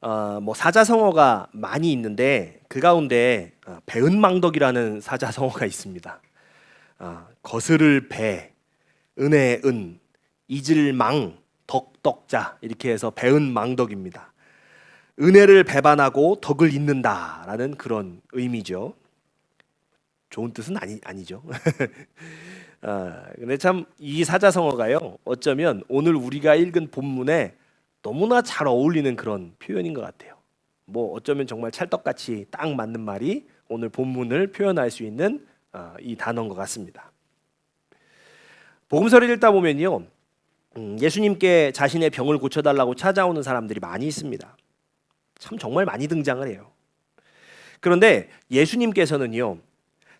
어, 뭐 사자성어가 많이 있는데 그 가운데 어, 배은망덕이라는 사자성어가 있습니다. 어, 거스를 배, 은혜 은, 잊을 망, 덕덕자 이렇게 해서 배은망덕입니다. 은혜를 배반하고 덕을 잇는다라는 그런 의미죠. 좋은 뜻은 아니 아니죠. 아, 근데 참 이 사자성어가요. 어쩌면 오늘 우리가 읽은 본문에 너무나 잘 어울리는 그런 표현인 것 같아요. 뭐 어쩌면 정말 찰떡같이 딱 맞는 말이 오늘 본문을 표현할 수 있는 어, 이 단어인 것 같습니다. 복음서를 읽다 보면요, 음, 예수님께 자신의 병을 고쳐달라고 찾아오는 사람들이 많이 있습니다. 참 정말 많이 등장을 해요. 그런데 예수님께서는요,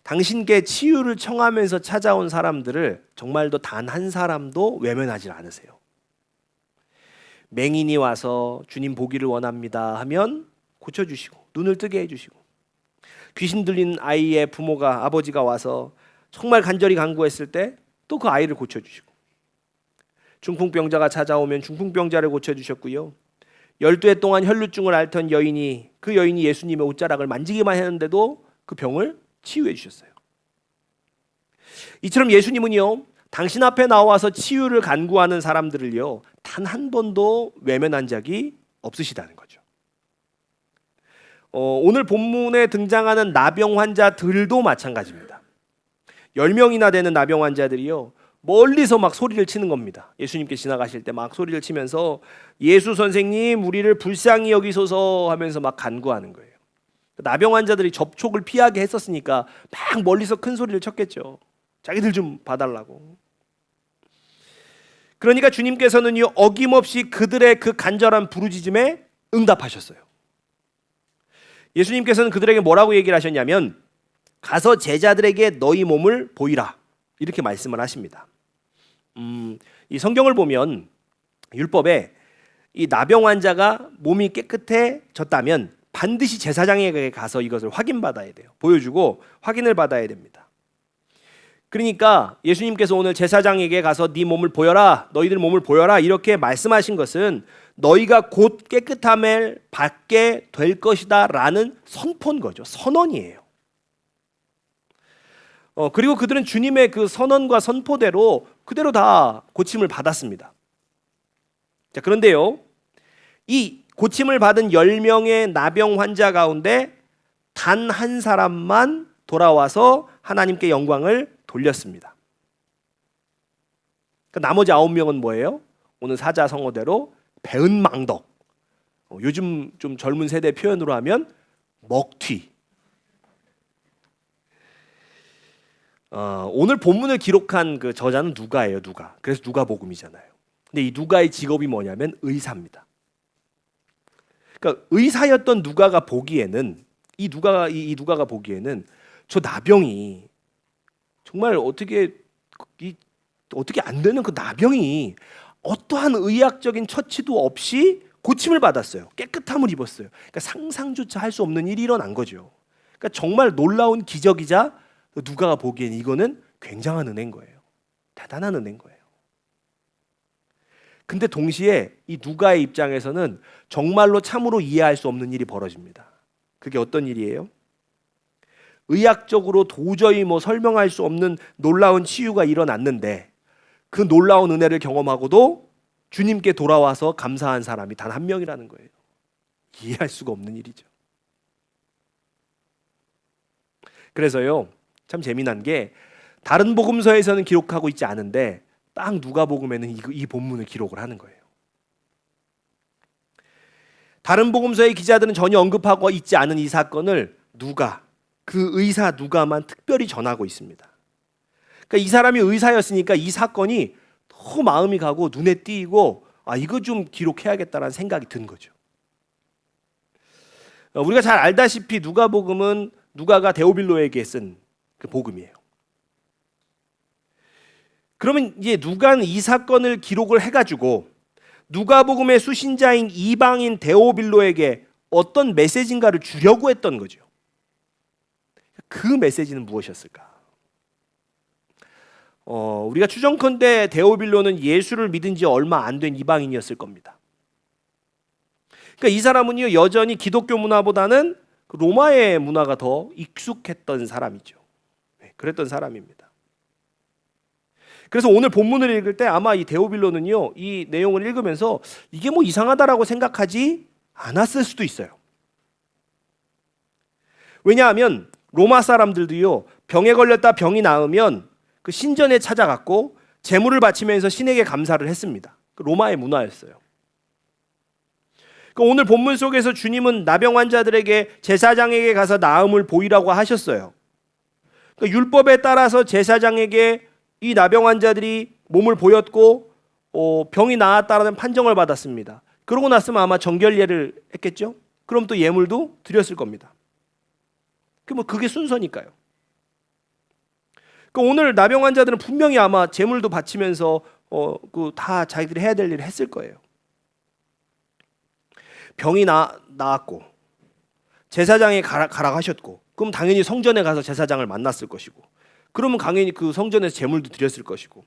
당신께 치유를 청하면서 찾아온 사람들을 정말도 단한 사람도 외면하지 않으세요. 맹인이 와서 주님 보기를 원합니다 하면 고쳐주시고 눈을 뜨게 해주시고 귀신 들린 아이의 부모가 아버지가 와서 정말 간절히 간구했을 때 또 그 아이를 고쳐주시고 중풍병자가 찾아오면 중풍병자를 고쳐주셨고요. 열두 해 동안 혈루증을 앓던 여인이 그 여인이 예수님의 옷자락을 만지기만 했는데도 그 병을 치유해 주셨어요. 이처럼 예수님은요, 당신 앞에 나와서 치유를 간구하는 사람들을요, 단 한 번도 외면한 적이 없으시다는 거죠. 어, 오늘 본문에 등장하는 나병 환자들도 마찬가지입니다. 10명이나 되는 나병 환자들이요. 멀리서 막 소리를 치는 겁니다. 예수님께 지나가실 때 막 소리를 치면서 예수 선생님 우리를 불쌍히 여기소서 하면서 막 간구하는 거예요. 나병 환자들이 접촉을 피하게 했었으니까 막 멀리서 큰 소리를 쳤겠죠. 자기들 좀 봐달라고. 그러니까 주님께서는요 어김없이 그들의 그 간절한 부르짖음에 응답하셨어요. 예수님께서는 그들에게 뭐라고 얘기를 하셨냐면 가서 제자들에게 너희 몸을 보이라 이렇게 말씀을 하십니다. 음, 이 성경을 보면 율법에 이 나병 환자가 몸이 깨끗해졌다면 반드시 제사장에게 가서 이것을 확인받아야 돼요. 보여주고 확인을 받아야 됩니다. 그러니까 예수님께서 오늘 제사장에게 가서 네 몸을 보여라, 너희들 몸을 보여라 이렇게 말씀하신 것은 너희가 곧 깨끗함을 받게 될 것이다라는 선포인 거죠. 선언이에요. 어, 그리고 그들은 주님의 그 선언과 선포대로 그대로 다 고침을 받았습니다. 자, 그런데요. 이 고침을 받은 10명의 나병 환자 가운데 단 한 사람만 돌아와서 하나님께 영광을 돌렸습니다. 그 나머지 아홉 명은 뭐예요? 오늘 사자 성어대로 배은망덕. 어, 요즘 좀 젊은 세대 표현으로 하면 먹튀. 어, 오늘 본문을 기록한 그 저자는 누가예요, 누가. 그래서 누가복음이잖아요. 근데 이 누가의 직업이 뭐냐면 의사입니다. 그러니까 의사였던 누가가 보기에는 이 누가가 이, 이 누가가 보기에는 저 나병이 정말 어떻게 이 어떻게 안 되는 그 나병이 어떠한 의학적인 처치도 없이 고침을 받았어요. 깨끗함을 입었어요. 그러니까 상상조차 할 수 없는 일이 일어난 거죠. 그러니까 정말 놀라운 기적이자 누가가 보기엔 이거는 굉장한 은혜인 거예요. 대단한 은혜인 거예요. 근데 동시에 이 누가의 입장에서는 정말로 참으로 이해할 수 없는 일이 벌어집니다. 그게 어떤 일이에요? 의학적으로 도저히 뭐 설명할 수 없는 놀라운 치유가 일어났는데 그 놀라운 은혜를 경험하고도 주님께 돌아와서 감사한 사람이 단 한 명이라는 거예요. 이해할 수가 없는 일이죠. 그래서요, 참 재미난 게 다른 복음서에서는 기록하고 있지 않은데 딱 누가복음에는 이, 이 본문을 기록을 하는 거예요. 다른 복음서의 기자들은 전혀 언급하고 있지 않은 이 사건을 누가 그 의사 누가만 특별히 전하고 있습니다. 그러니까 이 사람이 의사였으니까 이 사건이 너무 마음이 가고 눈에 띄고 아 이거 좀 기록해야겠다라는 생각이 든 거죠. 어, 우리가 잘 알다시피 누가복음은 누가가 데오빌로에게 쓴 그 복음이에요. 그러면 이제 누가는 이 사건을 기록을 해가지고 누가복음의 수신자인 이방인 데오빌로에게 어떤 메시지인가를 주려고 했던 거죠. 그 메시지는 무엇이었을까? 어, 우리가 추정컨대 데오빌로는 예수를 믿은 지 얼마 안 된 이방인이었을 겁니다. 그러니까 이 사람은요 여전히 기독교 문화보다는 그 로마의 문화가 더 익숙했던 사람이죠. 네, 그랬던 사람입니다. 그래서 오늘 본문을 읽을 때 아마 이 데오빌로는요 이 내용을 읽으면서 이게 뭐 이상하다라고 생각하지 않았을 수도 있어요. 왜냐하면 로마 사람들도요 병에 걸렸다 병이 나으면 그 신전에 찾아갔고 제물을 바치면서 신에게 감사를 했습니다. 그 로마의 문화였어요. 그 오늘 본문 속에서 주님은 나병 환자들에게 제사장에게 가서 나음을 보이라고 하셨어요. 그 율법에 따라서 제사장에게 이 나병 환자들이 몸을 보였고 어, 병이 나았다라는 판정을 받았습니다. 그러고 났으면 아마 정결례를 했겠죠. 그럼 또 예물도 드렸을 겁니다. 그뭐 그게 순서니까요. 그 오늘 나병 환자들은 분명히 아마 제물도 바치면서 어 그 다 자기들이 해야 될 일을 했을 거예요. 병이 나 나았고 제사장에 가라, 가라 하셨고 그럼 당연히 성전에 가서 제사장을 만났을 것이고 그러면 당연히 그 성전에서 제물도 드렸을 것이고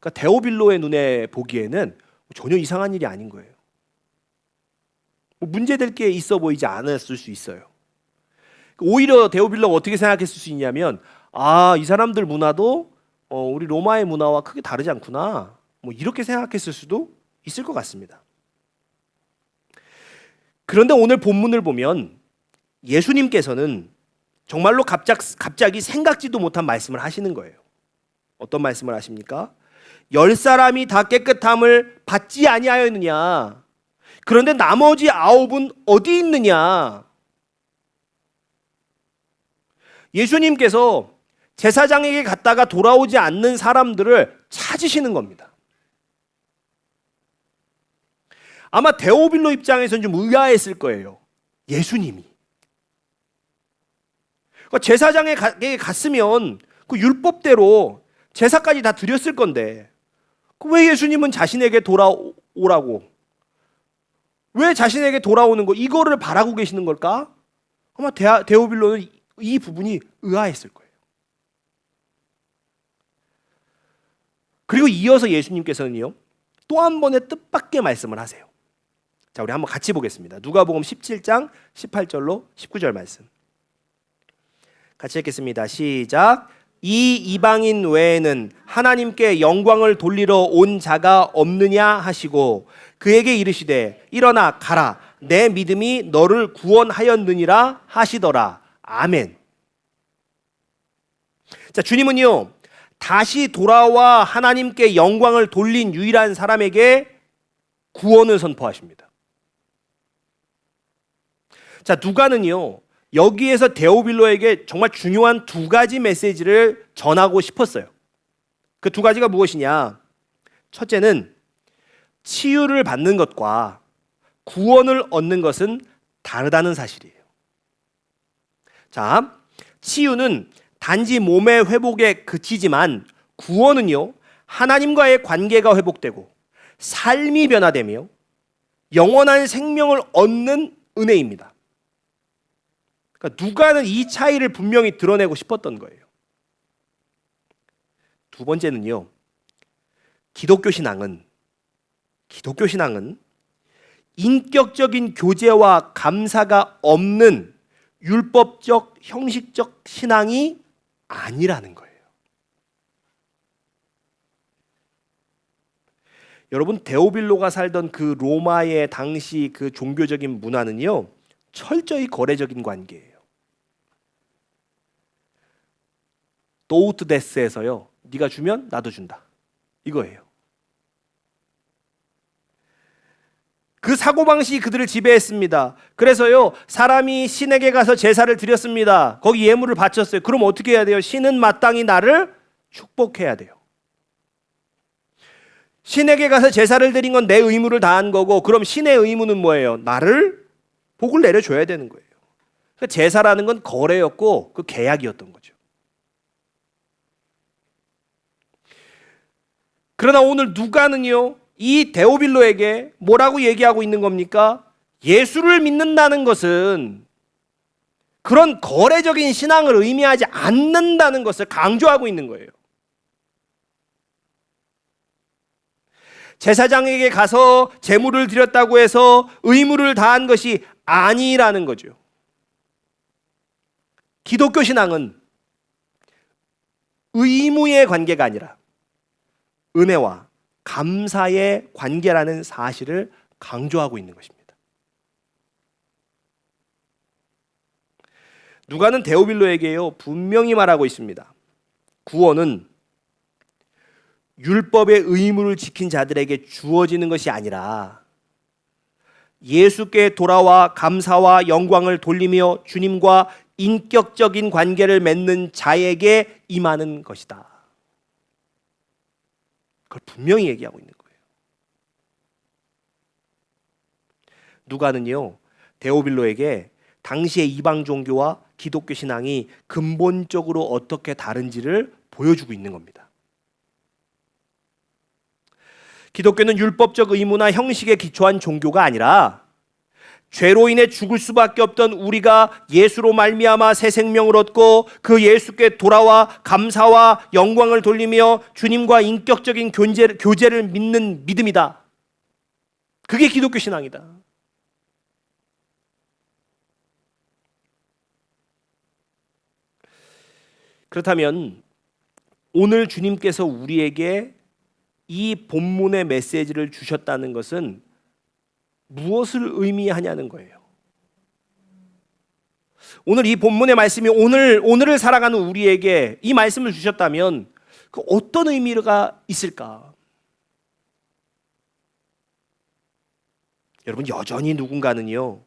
그러니까 데오빌로의 눈에 보기에는 전혀 이상한 일이 아닌 거예요. 뭐 문제될 게 있어 보이지 않았을 수 있어요. 오히려 데오빌로가 어떻게 생각했을 수 있냐면 아 이 사람들 문화도 어, 우리 로마의 문화와 크게 다르지 않구나 뭐 이렇게 생각했을 수도 있을 것 같습니다. 그런데 오늘 본문을 보면 예수님께서는 정말로 갑작, 갑자기 생각지도 못한 말씀을 하시는 거예요. 어떤 말씀을 하십니까? 열 사람이 다 깨끗함을 받지 아니하였느냐? 그런데 나머지 아홉은 어디 있느냐? 예수님께서 제사장에게 갔다가 돌아오지 않는 사람들을 찾으시는 겁니다. 아마 데오빌로 입장에서는 좀 의아했을 거예요. 예수님이. 그러니까 제사장에게 갔으면 그 율법대로 제사까지 다 드렸을 건데 그왜 예수님은 자신에게 돌아오라고 왜 자신에게 돌아오는 거 이거를 바라고 계시는 걸까? 아마 데오빌로는 이 부분이 의아했을 거예요. 그리고 이어서 예수님께서는요. 또 한 번의 뜻밖의 말씀을 하세요. 자, 우리 한번 같이 보겠습니다. 누가복음 17장 18절로 19절 말씀. 같이 읽겠습니다. 시작. 이 이방인 외에는 하나님께 영광을 돌리러 온 자가 없느냐 하시고 그에게 이르시되 일어나 가라 내 믿음이 너를 구원하였느니라 하시더라. 아멘. 자, 주님은요. 다시 돌아와 하나님께 영광을 돌린 유일한 사람에게 구원을 선포하십니다. 자, 누가는요. 여기에서 데오빌로에게 정말 중요한 두 가지 메시지를 전하고 싶었어요. 그 두 가지가 무엇이냐? 첫째는 치유를 받는 것과 구원을 얻는 것은 다르다는 사실이에요. 자, 치유는 단지 몸의 회복에 그치지만 구원은요, 하나님과의 관계가 회복되고 삶이 변화되며 영원한 생명을 얻는 은혜입니다. 그러니까 누가는 이 차이를 분명히 드러내고 싶었던 거예요. 두 번째는요. 기독교 신앙은 기독교 신앙은 인격적인 교제와 감사가 없는 율법적 형식적 신앙이 아니라는 거예요. 여러분 데오빌로가 살던 그 로마의 당시 그 종교적인 문화는요. 철저히 거래적인 관계예요. 도우트데스에서요. 네가 주면 나도 준다. 이거예요. 그 사고방식이 그들을 지배했습니다. 그래서요, 사람이 신에게 가서 제사를 드렸습니다. 거기 예물을 바쳤어요. 그럼 어떻게 해야 돼요? 신은 마땅히 나를 축복해야 돼요. 신에게 가서 제사를 드린 건 내 의무를 다한 거고, 그럼 신의 의무는 뭐예요? 나를 복을 내려줘야 되는 거예요. 그러니까 제사라는 건 거래였고 그 계약이었던 거죠. 그러나 오늘 누가는요 이 데오빌로에게 뭐라고 얘기하고 있는 겁니까? 예수를 믿는다는 것은 그런 거래적인 신앙을 의미하지 않는다는 것을 강조하고 있는 거예요. 제사장에게 가서 제물을 드렸다고 해서 의무를 다한 것이 아니라는 거죠. 기독교 신앙은 의무의 관계가 아니라 은혜와 감사의 관계라는 사실을 강조하고 있는 것입니다. 누가는 데오빌로에게요 분명히 말하고 있습니다. 구원은 율법의 의무를 지킨 자들에게 주어지는 것이 아니라 예수께 돌아와 감사와 영광을 돌리며 주님과 인격적인 관계를 맺는 자에게 임하는 것이다. 그걸 분명히 얘기하고 있는 거예요. 누가는요, 데오빌로에게 당시의 이방 종교와 기독교 신앙이 근본적으로 어떻게 다른지를 보여주고 있는 겁니다. 기독교는 율법적 의무나 형식에 기초한 종교가 아니라 죄로 인해 죽을 수밖에 없던 우리가 예수로 말미암아 새 생명을 얻고 그 예수께 돌아와 감사와 영광을 돌리며 주님과 인격적인 교제, 교제를 믿는 믿음이다. 그게 기독교 신앙이다. 그렇다면 오늘 주님께서 우리에게 이 본문의 메시지를 주셨다는 것은 무엇을 의미하냐는 거예요. 오늘 이 본문의 말씀이 오늘 오늘을 살아가는 우리에게 이 말씀을 주셨다면 그 어떤 의미가 있을까? 여러분 여전히 누군가는요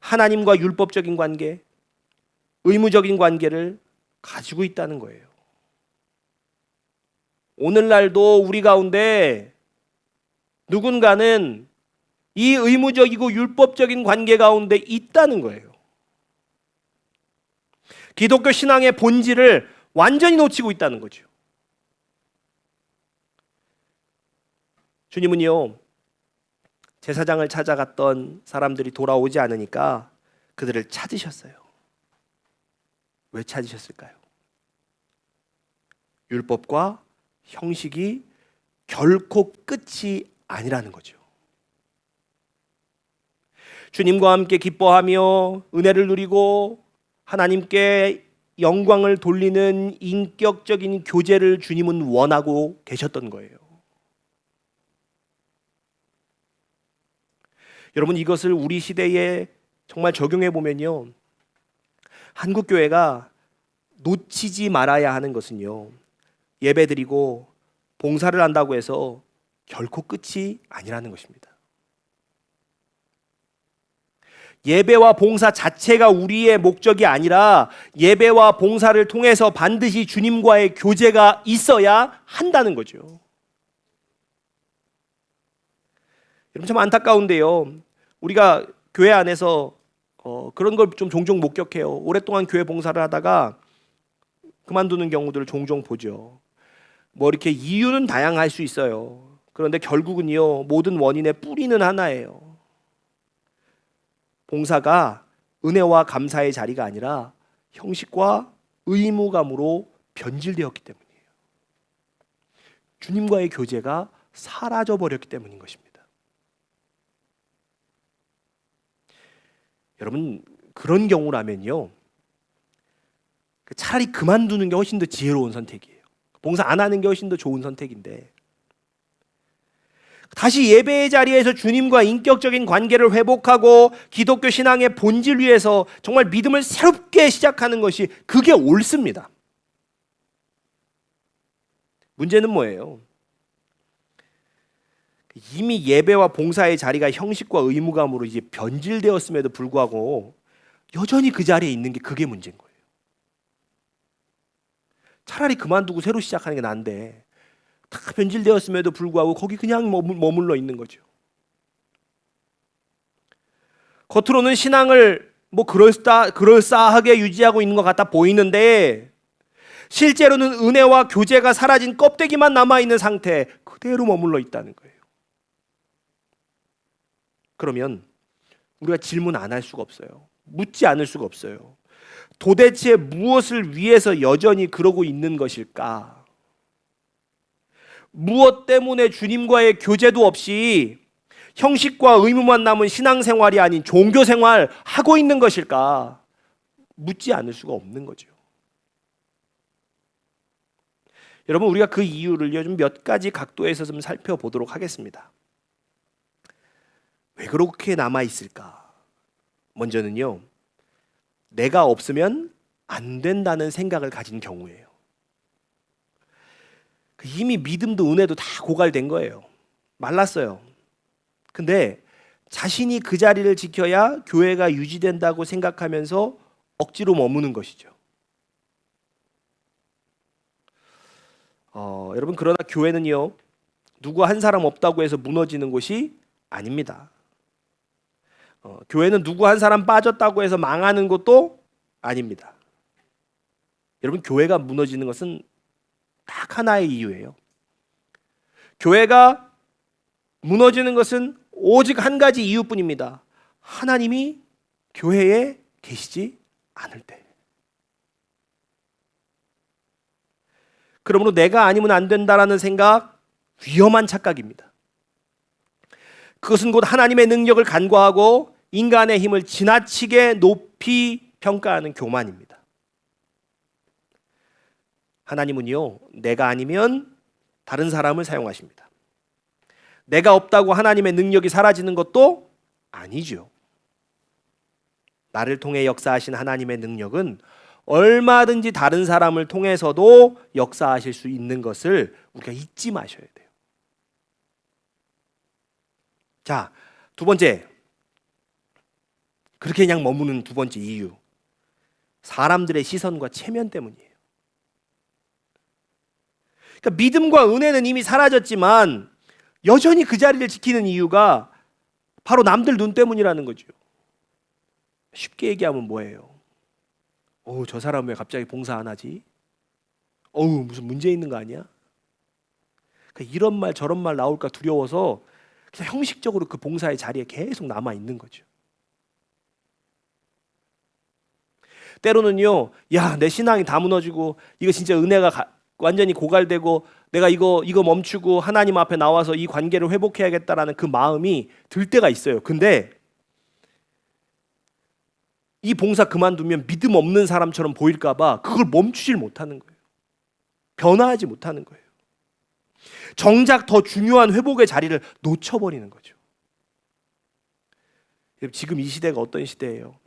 하나님과 율법적인 관계, 의무적인 관계를 가지고 있다는 거예요. 오늘날도 우리 가운데 누군가는 이 의무적이고 율법적인 관계 가운데 있다는 거예요. 기독교 신앙의 본질을 완전히 놓치고 있다는 거죠. 주님은요, 제사장을 찾아갔던 사람들이 돌아오지 않으니까 그들을 찾으셨어요. 왜 찾으셨을까요? 율법과 형식이 결코 끝이 아니라는 거죠. 주님과 함께 기뻐하며 은혜를 누리고 하나님께 영광을 돌리는 인격적인 교제를 주님은 원하고 계셨던 거예요. 여러분 이것을 우리 시대에 정말 적용해 보면요. 한국 교회가 놓치지 말아야 하는 것은요. 예배드리고 봉사를 한다고 해서 결코 끝이 아니라는 것입니다. 예배와 봉사 자체가 우리의 목적이 아니라 예배와 봉사를 통해서 반드시 주님과의 교제가 있어야 한다는 거죠. 여러분 참 안타까운데요. 우리가 교회 안에서 어, 그런 걸 좀 종종 목격해요. 오랫동안 교회 봉사를 하다가 그만두는 경우들을 종종 보죠. 뭐 이렇게 이유는 다양할 수 있어요. 그런데 결국은요 모든 원인의 뿌리는 하나예요. 봉사가 은혜와 감사의 자리가 아니라 형식과 의무감으로 변질되었기 때문이에요. 주님과의 교제가 사라져 버렸기 때문인 것입니다. 여러분 그런 경우라면요. 차라리 그만두는 게 훨씬 더 지혜로운 선택이에요. 봉사 안 하는 게 훨씬 더 좋은 선택인데 다시 예배의 자리에서 주님과 인격적인 관계를 회복하고 기독교 신앙의 본질 위에서 정말 믿음을 새롭게 시작하는 것이 그게 옳습니다. 문제는 뭐예요? 이미 예배와 봉사의 자리가 형식과 의무감으로 이제 변질되었음에도 불구하고 여전히 그 자리에 있는 게 그게 문제인 거예요. 차라리 그만두고 새로 시작하는 게 난데 다 변질되었음에도 불구하고 거기 그냥 머물러 있는 거죠. 겉으로는 신앙을 뭐 그럴싸, 그럴싸하게 유지하고 있는 것 같아 보이는데 실제로는 은혜와 교제가 사라진 껍데기만 남아있는 상태 그대로 머물러 있다는 거예요. 그러면 우리가 질문 안 할 수가 없어요. 묻지 않을 수가 없어요. 도대체 무엇을 위해서 여전히 그러고 있는 것일까? 무엇 때문에 주님과의 교제도 없이 형식과 의무만 남은 신앙생활이 아닌 종교생활 하고 있는 것일까? 묻지 않을 수가 없는 거죠. 여러분 우리가 그 이유를 요즘 몇 가지 각도에서 좀 살펴보도록 하겠습니다. 왜 그렇게 남아 있을까? 먼저는요. 내가 없으면 안 된다는 생각을 가진 경우예요. 그 이미 믿음도 은혜도 다 고갈된 거예요. 말랐어요. 근데 자신이 그 자리를 지켜야 교회가 유지된다고 생각하면서 억지로 머무는 것이죠. 어, 여러분 그러나 교회는요 누구 한 사람 없다고 해서 무너지는 곳이 아닙니다. 어, 교회는 누구 한 사람 빠졌다고 해서 망하는 것도 아닙니다. 여러분 교회가 무너지는 것은 딱 하나의 이유예요. 교회가 무너지는 것은 오직 한 가지 이유뿐입니다. 하나님이 교회에 계시지 않을 때. 그러므로 내가 아니면 안 된다라는 생각 위험한 착각입니다. 그것은 곧 하나님의 능력을 간과하고 인간의 힘을 지나치게 높이 평가하는 교만입니다. 하나님은요, 내가 아니면 다른 사람을 사용하십니다. 내가 없다고 하나님의 능력이 사라지는 것도 아니죠. 나를 통해 역사하신 하나님의 능력은 얼마든지 다른 사람을 통해서도 역사하실 수 있는 것을 우리가 잊지 마셔야 돼요. 자, 두 번째. 그렇게 그냥 머무는 두 번째 이유. 사람들의 시선과 체면 때문이에요. 그러니까 믿음과 은혜는 이미 사라졌지만 여전히 그 자리를 지키는 이유가 바로 남들 눈 때문이라는 거죠. 쉽게 얘기하면 뭐예요? 어우, 저 사람 왜 갑자기 봉사 안 하지? 어우, 무슨 문제 있는 거 아니야? 그러니까 이런 말 저런 말 나올까 두려워서 그냥 형식적으로 그 봉사의 자리에 계속 남아 있는 거죠. 때로는요, 야, 내 신앙이 다 무너지고 이거 진짜 은혜가 가, 완전히 고갈되고 내가 이거 이거 멈추고 하나님 앞에 나와서 이 관계를 회복해야겠다라는 그 마음이 들 때가 있어요. 근데 이 봉사 그만두면 믿음 없는 사람처럼 보일까 봐 그걸 멈추질 못하는 거예요. 변화하지 못하는 거예요. 정작 더 중요한 회복의 자리를 놓쳐버리는 거죠. 지금 이 시대가 어떤 시대예요?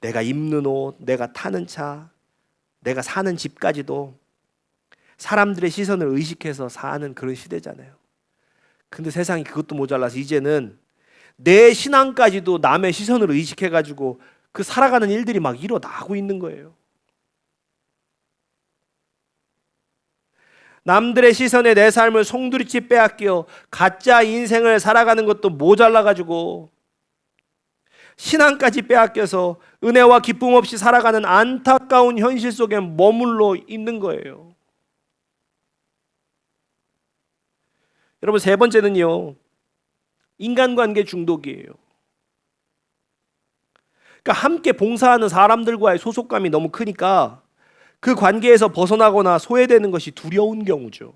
내가 입는 옷, 내가 타는 차, 내가 사는 집까지도 사람들의 시선을 의식해서 사는 그런 시대잖아요. 근데 세상이 그것도 모자라서 이제는 내 신앙까지도 남의 시선을 의식해 가지고 그 살아가는 일들이 막 일어나고 있는 거예요. 남들의 시선에 내 삶을 송두리째 빼앗겨 가짜 인생을 살아가는 것도 모자라 가지고 신앙까지 빼앗겨서 은혜와 기쁨 없이 살아가는 안타까운 현실 속에 머물러 있는 거예요. 여러분 세 번째는요. 인간관계 중독이에요. 그러니까 함께 봉사하는 사람들과의 소속감이 너무 크니까 그 관계에서 벗어나거나 소외되는 것이 두려운 경우죠.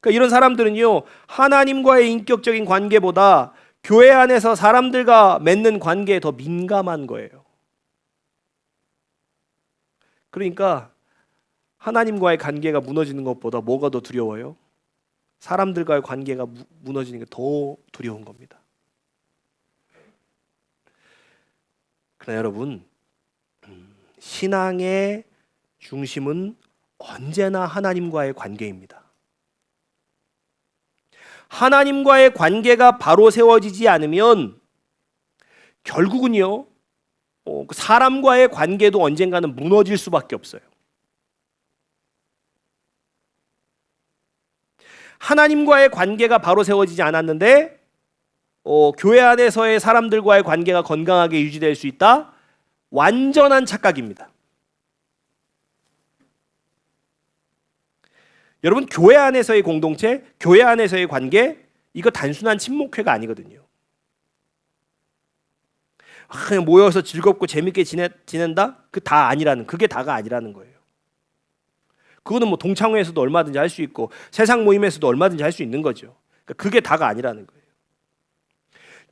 그러니까 이런 사람들은요, 하나님과의 인격적인 관계보다 교회 안에서 사람들과 맺는 관계에 더 민감한 거예요. 그러니까 하나님과의 관계가 무너지는 것보다 뭐가 더 두려워요? 사람들과의 관계가 무너지는 게 더 두려운 겁니다. 그러나 여러분, 음, 신앙의 중심은 언제나 하나님과의 관계입니다. 하나님과의 관계가 바로 세워지지 않으면 결국은요, 어, 그 사람과의 관계도 언젠가는 무너질 수밖에 없어요. 하나님과의 관계가 바로 세워지지 않았는데 어, 교회 안에서의 사람들과의 관계가 건강하게 유지될 수 있다? 완전한 착각입니다. 여러분 교회 안에서의 공동체, 교회 안에서의 관계 이거 단순한 친목회가 아니거든요. 아, 그냥 모여서 즐겁고 재밌게 지내, 지낸다? 그 다 아니라는 그게 다가 아니라는 거예요. 그거는 뭐 동창회에서도 얼마든지 할 수 있고 세상 모임에서도 얼마든지 할 수 있는 거죠. 그러니까 그게 다가 아니라는 거예요.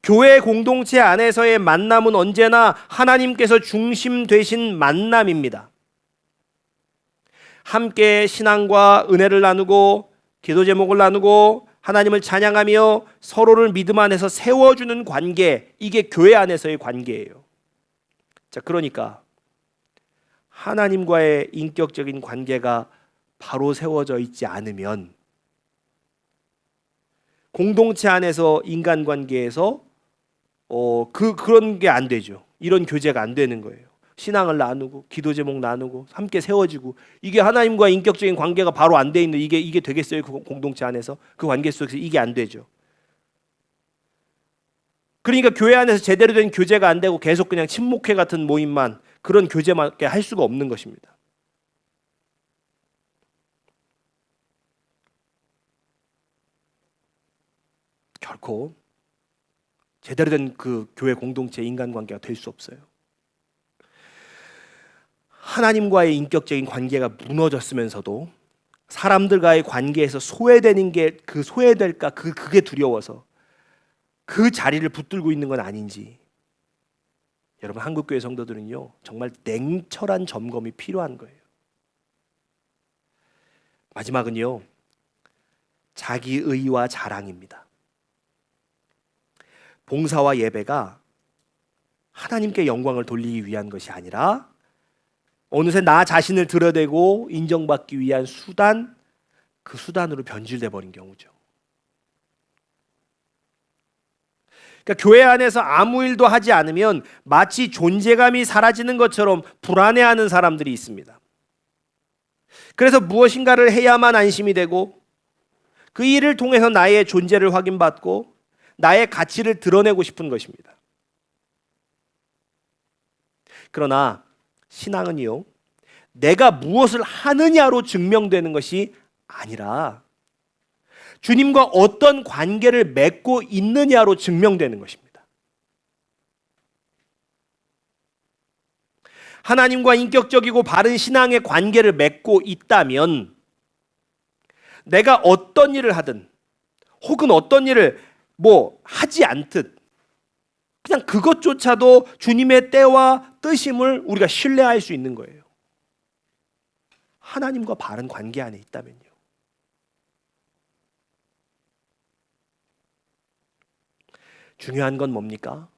교회 공동체 안에서의 만남은 언제나 하나님께서 중심 되신 만남입니다. 함께 신앙과 은혜를 나누고 기도 제목을 나누고 하나님을 찬양하며 서로를 믿음 안에서 세워주는 관계 이게 교회 안에서의 관계예요. 자 그러니까 하나님과의 인격적인 관계가 바로 세워져 있지 않으면 공동체 안에서 인간 관계에서 어, 그 그런 게 안 되죠. 이런 교제가 안 되는 거예요. 신앙을 나누고 기도 제목 나누고 함께 세워지고 이게 하나님과 인격적인 관계가 바로 안 돼 있는 이게 이게 되겠어요? 그 공동체 안에서 그 관계 속에서 이게 안 되죠. 그러니까 교회 안에서 제대로 된 교제가 안 되고 계속 그냥 친목회 같은 모임만 그런 교제밖에 할 수가 없는 것입니다. 결코 제대로 된 그 교회 공동체 인간 관계가 될 수 없어요. 하나님과의 인격적인 관계가 무너졌으면서도 사람들과의 관계에서 소외되는 게 그 소외될까 그 그게 두려워서 그 자리를 붙들고 있는 건 아닌지 여러분 한국 교회 성도들은요 정말 냉철한 점검이 필요한 거예요. 마지막은요 자기 의와 자랑입니다. 봉사와 예배가 하나님께 영광을 돌리기 위한 것이 아니라 어느새 나 자신을 드러내고 인정받기 위한 수단 그 수단으로 변질돼 버린 경우죠. 그러니까 교회 안에서 아무 일도 하지 않으면 마치 존재감이 사라지는 것처럼 불안해하는 사람들이 있습니다. 그래서 무엇인가를 해야만 안심이 되고 그 일을 통해서 나의 존재를 확인받고 나의 가치를 드러내고 싶은 것입니다. 그러나 신앙은요, 내가 무엇을 하느냐로 증명되는 것이 아니라 주님과 어떤 관계를 맺고 있느냐로 증명되는 것입니다. 하나님과 인격적이고 바른 신앙의 관계를 맺고 있다면 내가 어떤 일을 하든 혹은 어떤 일을 뭐 하지 않듯 그냥 그것조차도 주님의 때와 뜻임을 우리가 신뢰할 수 있는 거예요. 하나님과 바른 관계 안에 있다면요. 중요한 건 뭡니까?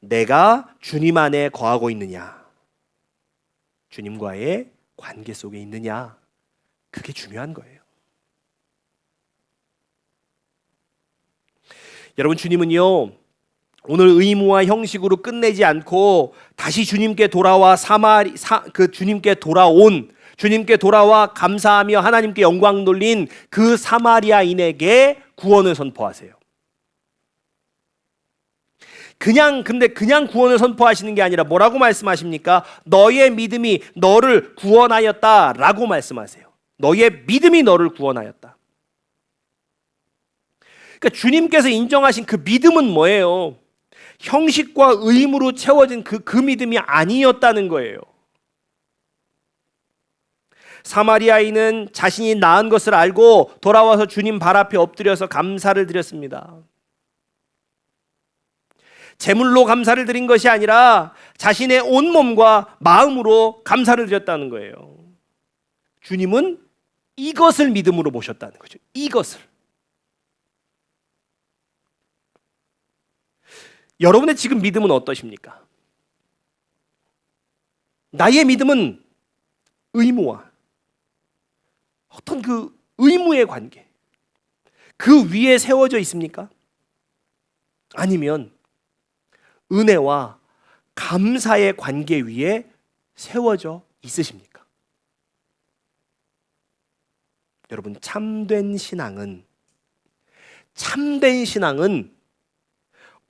내가 주님 안에 거하고 있느냐? 주님과의 관계 속에 있느냐? 그게 중요한 거예요. 여러분 주님은요. 오늘 의무와 형식으로 끝내지 않고 다시 주님께 돌아와 사마리 사, 그 주님께 돌아온 주님께 돌아와 감사하며 하나님께 영광 돌린 그 사마리아인에게 구원을 선포하세요. 그냥 근데 그냥 구원을 선포하시는 게 아니라 뭐라고 말씀하십니까? 너의 믿음이 너를 구원하였다라고 말씀하세요. 너의 믿음이 너를 구원하였다. 그러니까 주님께서 인정하신 그 믿음은 뭐예요? 형식과 의무로 채워진 그, 그 믿음이 아니었다는 거예요. 사마리아인은 자신이 나은 것을 알고 돌아와서 주님 발 앞에 엎드려서 감사를 드렸습니다. 제물로 감사를 드린 것이 아니라 자신의 온 몸과 마음으로 감사를 드렸다는 거예요. 주님은 이것을 믿음으로 보셨다는 거죠. 이것을. 여러분의 지금 믿음은 어떠십니까? 나의 믿음은 의무와 어떤 그 의무의 관계 그 위에 세워져 있습니까? 아니면 은혜와 감사의 관계 위에 세워져 있으십니까? 여러분 참된 신앙은 참된 신앙은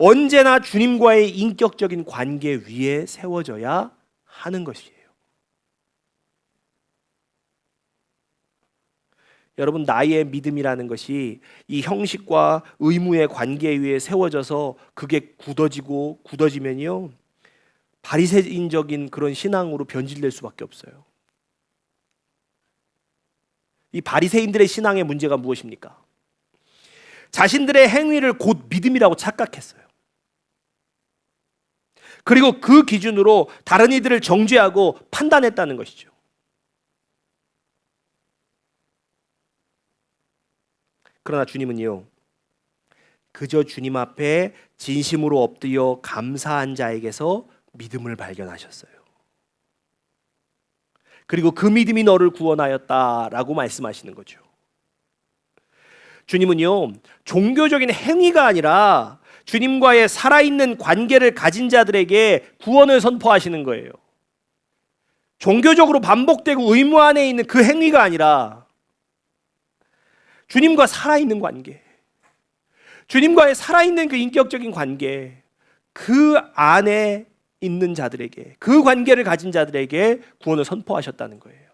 언제나 주님과의 인격적인 관계 위에 세워져야 하는 것이에요. 여러분 나의 믿음이라는 것이 이 형식과 의무의 관계 위에 세워져서 그게 굳어지고 굳어지면요 바리새인적인 그런 신앙으로 변질될 수밖에 없어요. 이 바리새인들의 신앙의 문제가 무엇입니까? 자신들의 행위를 곧 믿음이라고 착각했어요. 그리고 그 기준으로 다른 이들을 정죄하고 판단했다는 것이죠. 그러나 주님은요, 그저 주님 앞에 진심으로 엎드려 감사한 자에게서 믿음을 발견하셨어요. 그리고 그 믿음이 너를 구원하였다라고 말씀하시는 거죠. 주님은요, 종교적인 행위가 아니라 주님과의 살아있는 관계를 가진 자들에게 구원을 선포하시는 거예요. 종교적으로 반복되고 의무 안에 있는 그 행위가 아니라 주님과 살아있는 관계, 주님과의 살아있는 그 인격적인 관계, 그 안에 있는 자들에게, 그 관계를 가진 자들에게 구원을 선포하셨다는 거예요.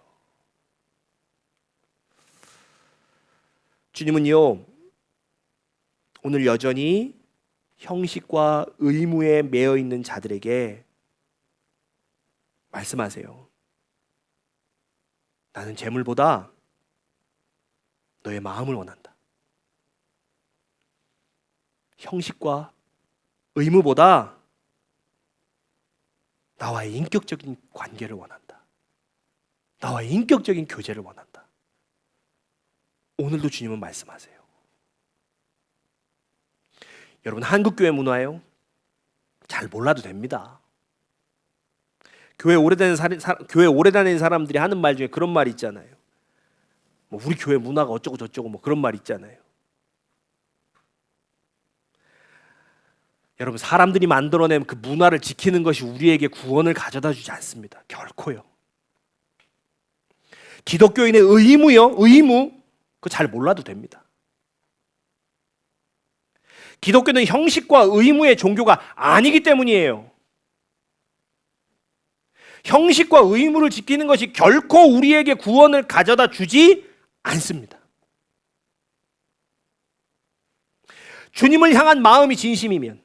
주님은요, 오늘 여전히 형식과 의무에 매여 있는 자들에게 말씀하세요. 나는 재물보다 너의 마음을 원한다. 형식과 의무보다 나와의 인격적인 관계를 원한다. 나와의 인격적인 교제를 원한다. 오늘도 주님은 말씀하세요. 여러분 한국 교회 문화요. 잘 몰라도 됩니다. 교회 오래된 사, 사, 교회 오래 다니는 사람들이 하는 말 중에 그런 말 있잖아요. 뭐 우리 교회 문화가 어쩌고 저쩌고 뭐 그런 말 있잖아요. 여러분 사람들이 만들어낸 그 문화를 지키는 것이 우리에게 구원을 가져다 주지 않습니다. 결코요. 기독교인의 의무요, 의무 그거 잘 몰라도 됩니다. 기독교는 형식과 의무의 종교가 아니기 때문이에요. 형식과 의무를 지키는 것이 결코 우리에게 구원을 가져다 주지 않습니다. 주님을 향한 마음이 진심이면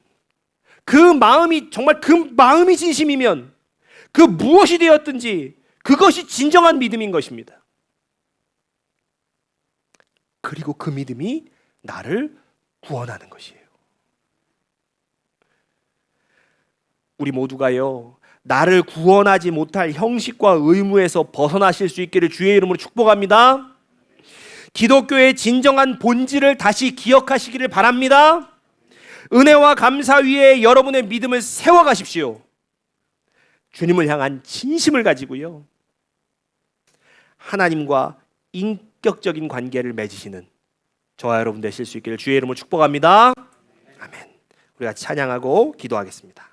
그 마음이 정말 그 마음이 진심이면 그 무엇이 되었든지 그것이 진정한 믿음인 것입니다. 그리고 그 믿음이 나를 구원하는 것이에요. 우리 모두가요. 나를 구원하지 못할 형식과 의무에서 벗어나실 수 있기를 주의 이름으로 축복합니다. 기독교의 진정한 본질을 다시 기억하시기를 바랍니다. 은혜와 감사 위에 여러분의 믿음을 세워 가십시오. 주님을 향한 진심을 가지고요. 하나님과 인격적인 관계를 맺으시는 저와 여러분 되실 수 있기를 주의 이름으로 축복합니다. 아멘. 우리 같이 찬양하고 기도하겠습니다.